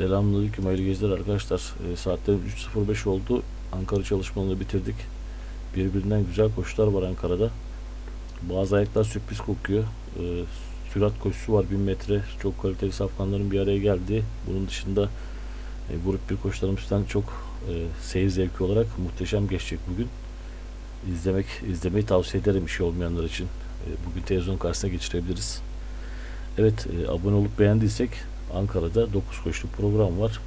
Selamünaleyküm hayırlı geceler arkadaşlar. E, saatlerimiz 3.05 oldu. Ankara çalışmalarını bitirdik. Birbirinden güzel koşular var Ankara'da. Bazı ayaklar sürpriz kokuyor. E, sürat koşusu var 1000 metre. Çok kaliteli safkanların bir araya geldi. Bunun dışında e, grup bir koşularımızdan çok e, seyir zevki olarak muhteşem geçecek bugün. İzlemek, izlemeyi tavsiye ederim işi olmayanlar için. E, bugün televizyon karşısına geçirebiliriz. Evet, e, abone olup beğendiysek Ankara'da 9 koşulu program var.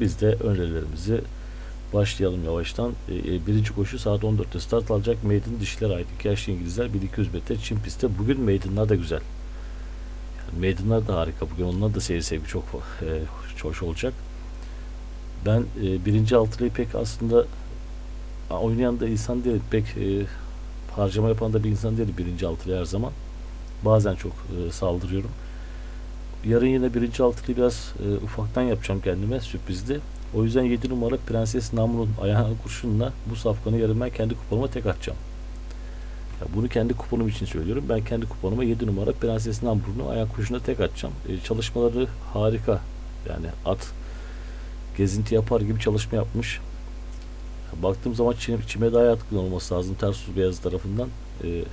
Biz de önerilerimizi başlayalım yavaştan. E, e, birinci koşu saat 14'te start alacak. Maiden dişlere ait 2 yaşlı İngilizler 1200 metre çim pistte. Bugün Maiden'lar da güzel. Yani Maiden'lar da harika. Bugün onlar da seyir sevgi çok e, hoş olacak. Ben e, birinci altılıyı pek aslında oynayan da insan değil. Pek e, harcama yapan da bir insan değil birinci altılı her zaman. Bazen çok e, saldırıyorum. Yarın yine birinci altılıyı biraz e, ufaktan yapacağım kendime sürprizli. O yüzden 7 numara Prenses Namrun ayağına kurşunla bu safkanı yarın ben kendi kuponuma tek atacağım. Ya bunu kendi kuponum için söylüyorum. Ben kendi kuponuma 7 numara Prenses Namrun'u ayak kurşuna tek atacağım. E, çalışmaları harika. Yani at gezinti yapar gibi çalışma yapmış. Ya, baktığım zaman çime, çime daha yatkın olması lazım. Tersus Beyaz tarafından. E,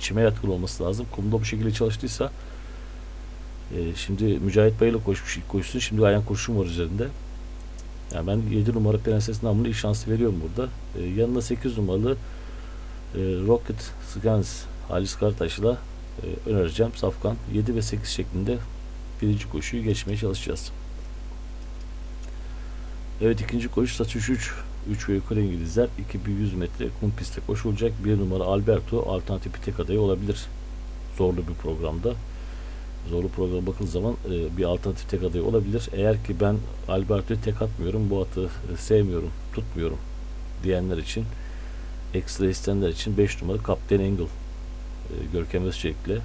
çime yatkın olması lazım. Kumda bu şekilde çalıştıysa e, şimdi Mücahit Bey'le koşmuş ilk koşusu. Şimdi ayağın kurşun var üzerinde. Yani ben 7 numara Prenses namını ilk şansı veriyorum burada. E, yanında 8 numaralı e, Rocket Scans Halis Kartaş'la e, önereceğim. Safkan 7 ve 8 şeklinde birinci koşuyu geçmeye çalışacağız. Evet ikinci koşu satış 3. 3 ve yukarı İngilizler 2100 metre kum pistte koşulacak. Bir numara Alberto alternatif tek adayı olabilir. Zorlu bir programda. Zorlu programa bakıldığı zaman e, bir alternatif tek adayı olabilir. Eğer ki ben Alberto'yu tek atmıyorum, bu atı e, sevmiyorum, tutmuyorum diyenler için ekstra isteyenler için 5 numara Kapten Engel e, Görkem Özçelik'le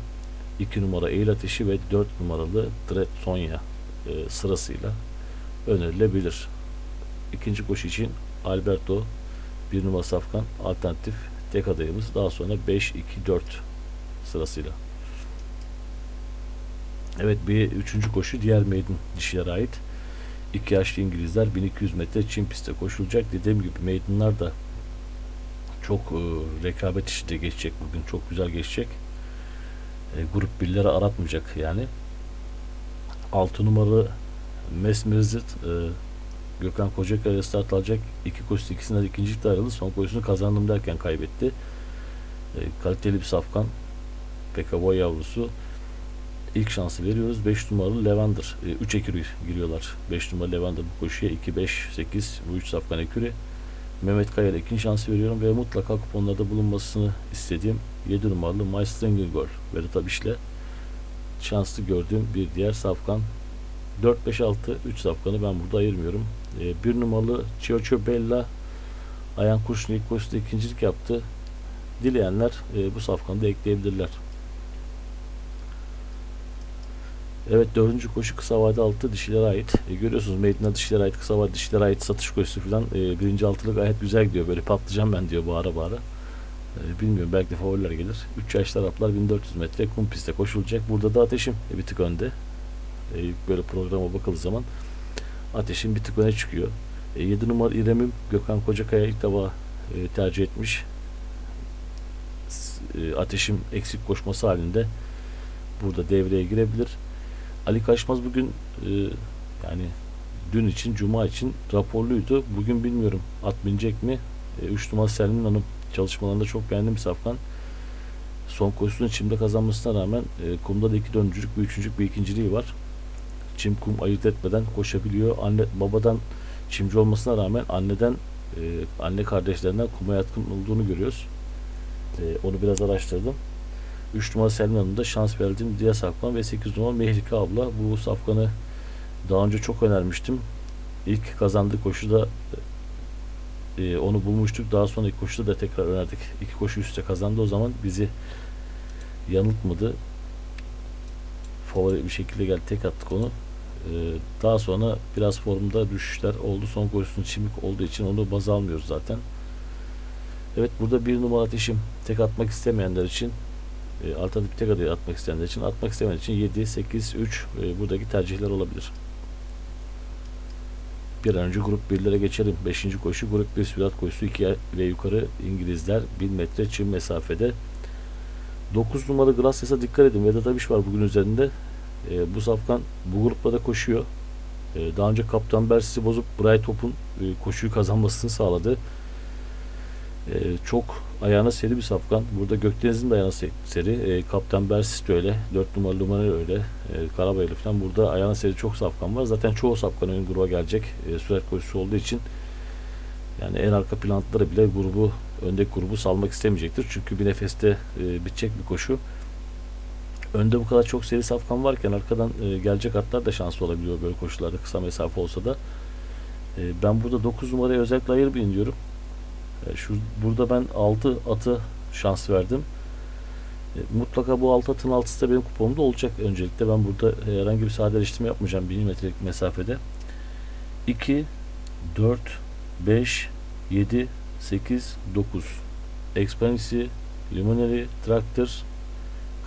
2 numara Eğil Ateşi ve 4 numaralı Dread Sonya e, sırasıyla önerilebilir. İkinci koşu için Alberto bir numara Safkan alternatif tek adayımız. Daha sonra 5 2 4 sırasıyla. Evet bir üçüncü koşu diğer maiden dişilere ait. İki yaşlı İngilizler 1200 metre çim pistte koşulacak. Dediğim gibi maidenlar da çok e, rekabet içinde geçecek bugün. Çok güzel geçecek. E, grup birleri aratmayacak yani. 6 numaralı Mesmerzit e, Gökhan Kocakaya start alacak. İki koşusu ikisinden ikincilikte ayrıldı. Son koşusunu kazandım derken kaybetti. E, kaliteli bir safkan. Pekavoy yavrusu. İlk şansı veriyoruz. 5 numaralı Levander. 3 ekürü giriyorlar. 5 numaralı Levander bu koşuya. 2, 5, 8 bu 3 safkan ekürü. Mehmet Kaya'ya ikinci şansı veriyorum ve mutlaka kuponlarda bulunmasını istediğim 7 numaralı My Stringer Girl Vedat Abiş'le şanslı gördüğüm bir diğer safkan 4, 5, 6, 3 safkanı ben burada ayırmıyorum. E, numaralı Ciocio Bella Ayan Kurşun ilk koşuda ikincilik yaptı. Dileyenler e, bu safkanı da ekleyebilirler. Evet dördüncü koşu kısa vade altı dişilere ait. E, görüyorsunuz Maiden'a dişilere ait kısa vade dişilere ait satış koşusu falan. E, birinci altılı gayet güzel gidiyor. Böyle patlayacağım ben diyor bağıra bağıra. E, bilmiyorum belki de favoriler gelir. 3 yaşlı Araplar 1400 metre kum pistte koşulacak. Burada da ateşim e, bir tık önde. E, böyle programa bakıldığı zaman ateşin bir tık öne çıkıyor. E, 7 numara İrem'im Gökhan Kocakaya ilk defa e, tercih etmiş. E, ateşim eksik koşması halinde burada devreye girebilir. Ali Kaşmaz bugün e, yani dün için Cuma için raporluydu. Bugün bilmiyorum at binecek mi? 3 numara Selmin Hanım çalışmalarında çok beğendim Safkan. Son koşusunu çimde kazanmasına rağmen e, kumda da iki dördüncülük, bir üçüncülük, bir ikinciliği var. Çim kum ayırt etmeden koşabiliyor. Anne babadan çimci olmasına rağmen anneden e, anne kardeşlerinden kuma yatkın olduğunu görüyoruz. E, onu biraz araştırdım. 3 numara Selmin Hanım'da şans verdiğim diğer safkan ve 8 numara Mehlike abla. Bu safkanı daha önce çok önermiştim. İlk kazandığı koşuda e, onu bulmuştuk. Daha sonra ilk koşuda da tekrar önerdik. İki koşu üstte kazandı. O zaman bizi yanıltmadı. Favori bir şekilde geldi. Tek attık onu. E, daha sonra biraz formda düşüşler oldu. Son koşusunun çimik olduğu için onu baz almıyoruz zaten. Evet burada bir numara ateşim tek atmak istemeyenler için e, alternatif tek adayı atmak isteyenler için atmak istemeyenler için 7, 8, 3 e, buradaki tercihler olabilir. Bir an önce grup 1'lere geçelim. 5. koşu grup 1 sürat koşusu 2 ve yukarı İngilizler 1000 metre çim mesafede. 9 numaralı Gracias'a dikkat edin. Vedat Abiş var bugün üzerinde. E, bu safkan bu grupta da koşuyor. E, daha önce Kaptan Bersis'i bozup Brightop'un e, koşuyu kazanmasını sağladı. E, çok ayağına seri bir safkan. Burada Gökdeniz'in de ayağına se- seri. E, Kaptan Bersis de öyle. 4 numaralı Lumaner öyle. E, Karabayırlı falan. Burada ayağına seri çok safkan var. Zaten çoğu safkan ön gruba gelecek. E, sürat koşusu olduğu için yani en arka plantları bile grubu öndeki grubu salmak istemeyecektir. Çünkü bir nefeste e, bitecek bir koşu. Önde bu kadar çok seri safkan varken arkadan e, gelecek atlar da şanslı olabiliyor böyle koşularda kısa mesafe olsa da. E, ben burada 9 numaraya özellikle ayırmayın diyorum. E, şu burada ben 6 atı şans verdim. E, mutlaka bu 6 atın altısı da benim kupomda olacak öncelikle. Ben burada e, herhangi bir sadeleştirme yapmayacağım 1000 metrelik mesafede. 2 4 5 7 8 9 Expansi, Luminary, Traktör,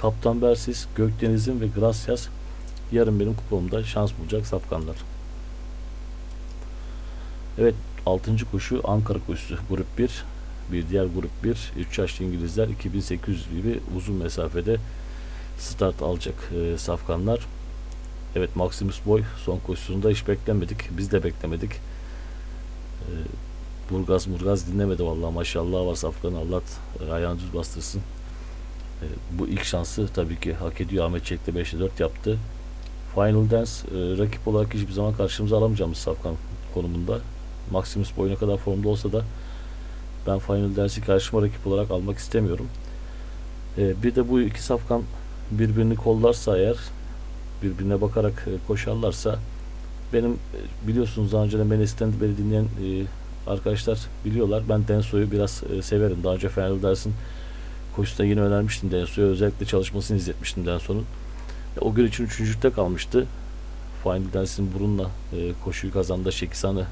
Kaptan Bersis, Gökdeniz'in ve Gracias yarın benim kupomda şans bulacak safkanlar. Evet 6. koşu Ankara koşusu grup 1 bir diğer grup 1 3 yaşlı İngilizler 2800 gibi uzun mesafede start alacak e, safkanlar. Evet Maximus Boy son koşusunda hiç beklemedik. Biz de beklemedik. E, Burgaz Murgaz dinlemedi vallahi maşallah var safkan Allah e, ayağını düz bastırsın. E, bu ilk şansı tabii ki hak ediyor. Ahmet Çek'te 5'te 4 yaptı. Final Dance e, rakip olarak hiçbir zaman karşımıza alamayacağımız safkan konumunda. Maximus Boy ne kadar formda olsa da ben Final Dance'i karşıma rakip olarak almak istemiyorum. E, bir de bu iki safkan birbirini kollarsa eğer birbirine bakarak e, koşarlarsa benim e, biliyorsunuz daha önceden beni isten beni dinleyen e, arkadaşlar biliyorlar. Ben Denso'yu biraz e, severim. Daha önce Final Dance'in koşusunda yine önermiştim Denso'ya. Özellikle çalışmasını izletmiştim Denso'nun. E, o gün için üçüncülükte kalmıştı. Final Dance'in burunla e, koşuyu kazandı. Şekisan'ı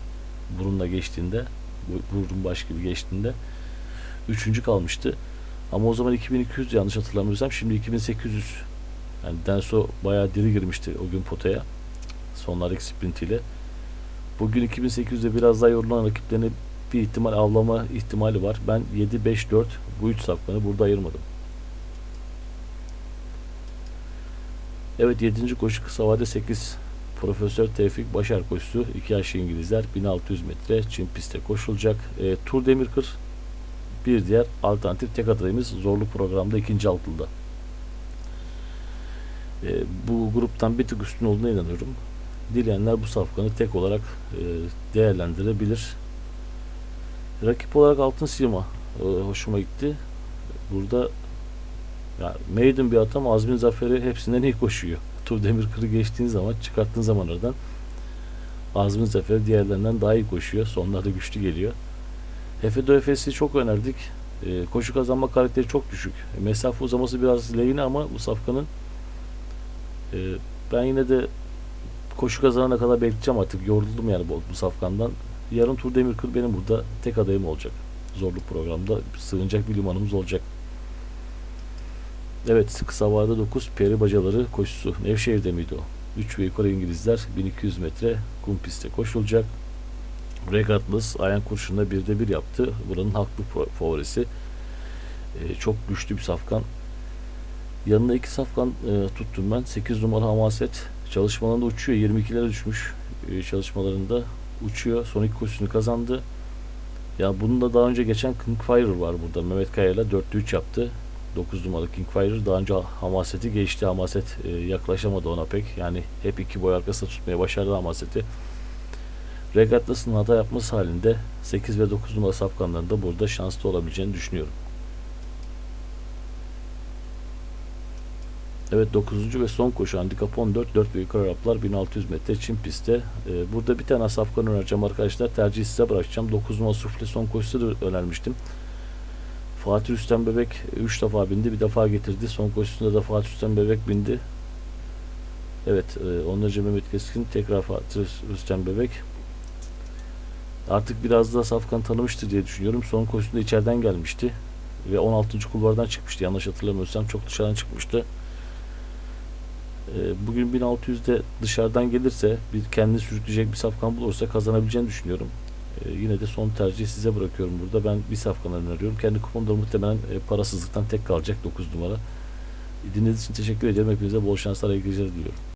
burunla geçtiğinde bu- burun baş gibi geçtiğinde üçüncü kalmıştı. Ama o zaman 2200 yanlış hatırlamıyorsam şimdi 2800 yani Denso bayağı diri girmişti o gün potaya. Sonlardaki sprintiyle. Bugün 2800'de biraz daha yorulan rakiplerini bir ihtimal avlama ihtimali var. Ben 7-5-4 bu üç safkanı burada ayırmadım. Evet 7. koşu kısa vade 8 Profesör Tevfik Başar koşusu 2 yaşlı İngilizler 1600 metre Çin pistte koşulacak. E, Tur Demirkır bir diğer alternatif tek adayımız zorlu programda ikinci altında. E, bu gruptan bir tık üstün olduğuna inanıyorum. Dileyenler bu safkanı tek olarak e, değerlendirebilir. Rakip olarak Altın Sima e, hoşuma gitti. Burada ya maiden bir atam Azmin Zaferi hepsinden iyi koşuyor. Tur Demirkır'ı geçtiğin zaman çıkarttığın zaman aradan Azmin Zaferi diğerlerinden daha iyi koşuyor. Sonlarda güçlü geliyor. Hefedo Efes'i çok önerdik. E, koşu kazanma karakteri çok düşük. E, mesafe uzaması biraz lehine ama bu safkanın e, ben yine de koşu kazanana kadar bekleyeceğim artık. Yoruldum yani bu, bu safkandan. Yarın Tur Demirkır benim burada tek adayım olacak. Zorlu programda sığınacak bir limanımız olacak. Evet kısa vade 9 peri bacaları koşusu. Nevşehir'de miydi o? 3 ve yukarı İngilizler 1200 metre kum pistte koşulacak. Regardless Ayan Kurşun'da birde bir yaptı. Buranın haklı favorisi. Ee, çok güçlü bir safkan. Yanına iki safkan e, tuttum ben. 8 numara Hamaset çalışmalarında uçuyor. 22'lere düşmüş e, çalışmalarında. Uçuyor. Son iki koşusunu kazandı. Ya bunun da daha önce geçen Kingfire var burada. Mehmet Kaya ile 4'te 3 yaptı. 9 numaralı Kingfire daha önce Hamaset'i geçti. Hamaset e, yaklaşamadı ona pek. Yani hep iki boy arkasında tutmaya başardı Hamaset'i. Regatlas'ın hata yapması halinde 8 ve 9 numara safkanların da burada şanslı olabileceğini düşünüyorum. Evet 9. ve son koşu handikap 14 4 ve yukarı Araplar 1600 metre Çin pistte. Ee, burada bir tane safkan önereceğim arkadaşlar. Tercihi size bırakacağım. 9 numara Sufle son koşusu da önermiştim. Fatih Rüstem Bebek 3 defa bindi. Bir defa getirdi. Son koşusunda da Fatih Rüstem Bebek bindi. Evet e, onlarca Mehmet Keskin tekrar Fatih Rüstem Bebek. Artık biraz daha Safkan tanımıştır diye düşünüyorum. Son koşusunda içeriden gelmişti. Ve 16. kulvardan çıkmıştı. Yanlış hatırlamıyorsam çok dışarıdan çıkmıştı. E, bugün 1600'de dışarıdan gelirse bir kendini sürükleyecek bir safkan bulursa kazanabileceğini düşünüyorum. E, yine de son tercihi size bırakıyorum burada. Ben bir safkan öneriyorum. Kendi kuponda muhtemelen e, parasızlıktan tek kalacak 9 numara. Dinlediğiniz için teşekkür ederim. Hepinize bol şanslar, iyi geceler diliyorum.